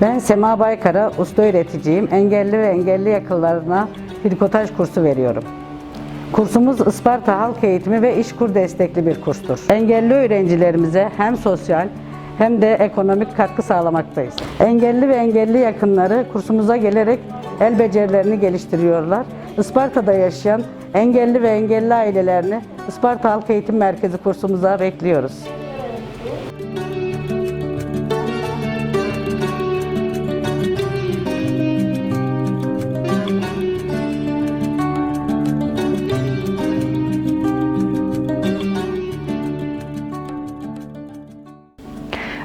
Ben Sema Baykara, usta öğreticiyim. Engelli ve engelli yakınlarına trikotaj kursu veriyorum. Kursumuz Isparta Halk Eğitimi ve İşkur destekli bir kurstur. Engelli öğrencilerimize hem sosyal hem de ekonomik katkı sağlamaktayız. Engelli ve engelli yakınları kursumuza gelerek el becerilerini geliştiriyorlar. Isparta'da yaşayan engelli ve engelli ailelerini Isparta Halk Eğitim Merkezi kursumuza bekliyoruz.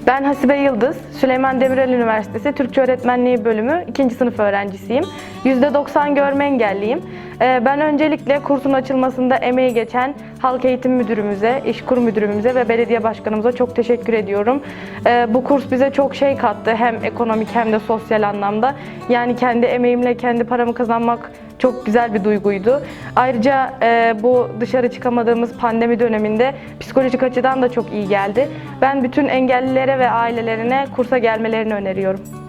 Ben Hasibe Yıldız, Süleyman Demirel Üniversitesi Türkçe Öğretmenliği Bölümü 2. sınıf öğrencisiyim. %90 görme engelliyim. Ee, Ben öncelikle kursun açılmasında emeği geçen Halk Eğitim Müdürümüze, İşkur Müdürümüze ve Belediye Başkanımıza çok teşekkür ediyorum. Ee, Bu kurs bize çok şey kattı hem ekonomik hem de sosyal anlamda. Yani kendi emeğimle kendi paramı kazanmak çok güzel bir duyguydu. Ayrıca e, bu dışarı çıkamadığımız pandemi döneminde psikolojik açıdan da çok iyi geldi. Ben bütün engellilere ve ailelerine kursa gelmelerini öneriyorum.